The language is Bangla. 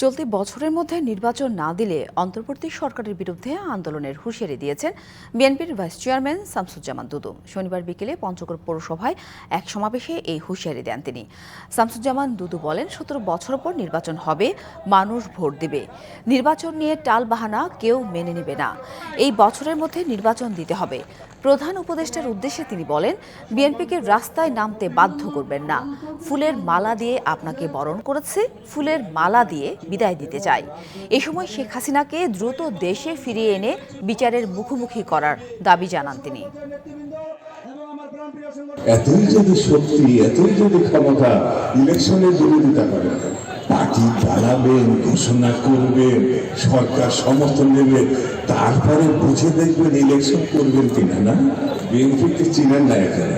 চলতি বছরের মধ্যে নির্বাচন না দিলে অন্তর্বর্তী সরকারের বিরুদ্ধে আন্দোলনের হুঁশিয়ারি দিয়েছেন বিএনপির ভাইস চেয়ারম্যান শামসুজ্জামান দুদু। শনিবার বিকেলে পঞ্চগড় পৌরসভায় এক সমাবেশে এই হুঁশিয়ারি দেন তিনি। শামসুজ্জামান দুদু বলেন, সতেরো বছর পর নির্বাচন হবে, মানুষ ভোট দেবে। নির্বাচন নিয়ে টাল বাহানা কেউ মেনে নেবে না। এই বছরের মধ্যে নির্বাচন দিতে হবে। প্রধান উপদেষ্টার উদ্দেশ্যে তিনি বলেন, বিএনপিকে রাস্তায় নামতে বাধ্য করবেন না। ফুলের মালা দিয়ে আপনাকে বরণ করেছে, ফুলের মালা দিয়ে বিদায় দিতে চাই এ সময় শেখ হাসিনাকে দ্রুত দেশে ফিরিয়ে এনে বিচারের মুখোমুখি করার দাবি জানান তিনি। এতই যদি শক্তি, এতই যদি ক্ষমতা করেন পার্টি চালাবেন, ঘোষণা করবেন, সরকার সমর্থন নেবে তারপরে বুঝে দেখবেন ইলেকশন করবেন কিনা, না? বিএনপিকে চিনেন না এখানে